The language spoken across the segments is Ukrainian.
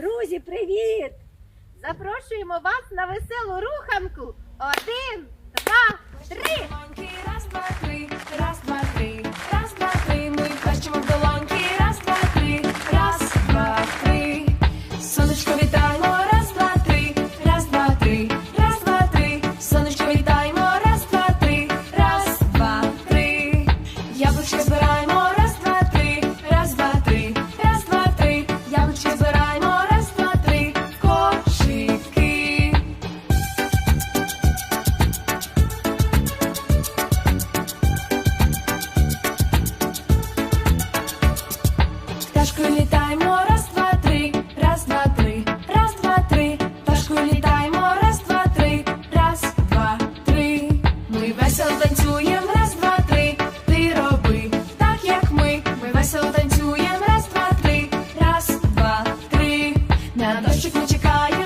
Друзі, привіт! Запрошуємо вас на веселу руханку. Один. Пташкою літаємо, раз, два, три, раз, два, три, раз, два, три. Пташкою літаємо, раз, два, три, раз, два, три. Ми весело танцюємо, раз, два, три. Ти роби, так як ми. Ми весело танцюємо, раз, два, три, раз, два, три. На дощик не чекаємо.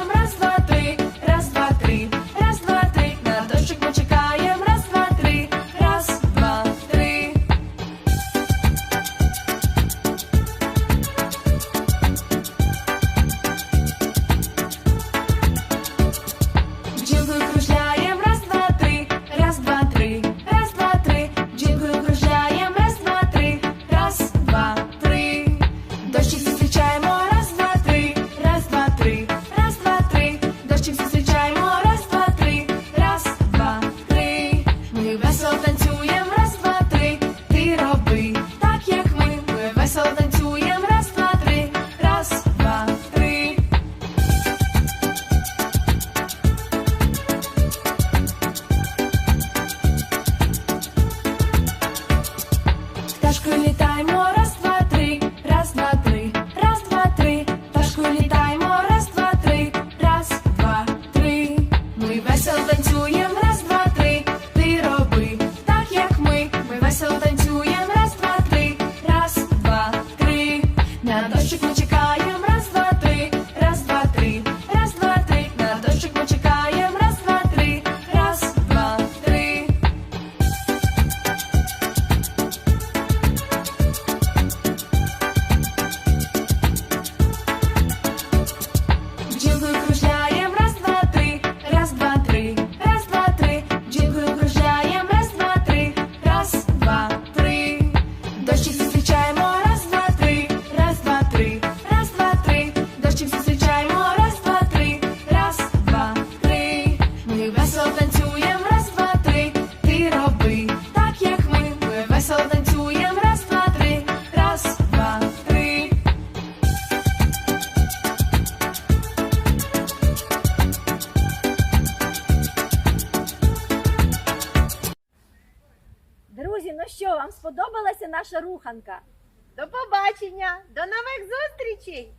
Вам сподобалася наша руханка? До побачення, до нових зустрічей!